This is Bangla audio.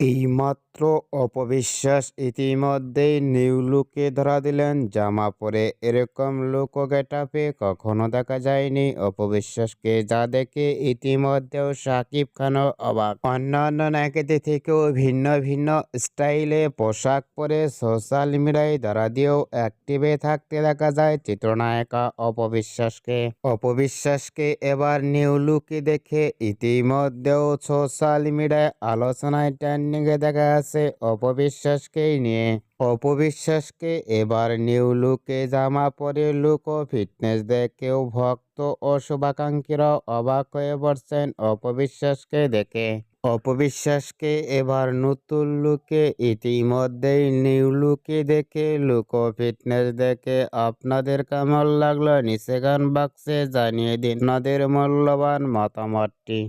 এইমাত্র অপবিশ্বাস ইতিমধ্যেই নিউ লুকে ধরা দিলেন। জামা পরে এরকম লুক গেটাপে কখনো দেখা যায়নি। অপবিশ্বাসকে যা দেখে ইতিমধ্যেও শাকিব খানও অবাক। অন্যান্য নায়িকাদের থেকেও ভিন্ন ভিন্ন স্টাইলে পোশাক পরে সোশ্যাল মিডিয়ায় ধরা দিয়েও অ্যাক্টিভে থাকতে দেখা যায় চিত্রনায়িকা অপবিশ্বাসকে। অপবিশ্বাসকে এবার নিউ লুকে দেখে ইতিমধ্যেও সোশ্যাল মিডিয়ায় আলোচনায় ট্রেন্ডিংয়ে দেখা আছে, অপবিশ্বাসকেই নিয়ে। অপবিশ্বাসকে এবার নিউ লুকে জামা পরে লুক ও ফিটনেস দেখেও ভক্ত ও শুভাকাঙ্ক্ষীরাও অবাক হয়ে পড়ছেন অপবিশ্বাসকে দেখে। অপবিশ্বাসকে এবার নতুন লুকে ইতিমধ্যেই নিউ লুকে দেখে লুক ও ফিটনেস দেখে আপনাদের কেমন লাগল নিচে গান বাক্সে জানিয়ে দিন। আপনাদের মূল্যবান মতামতটি।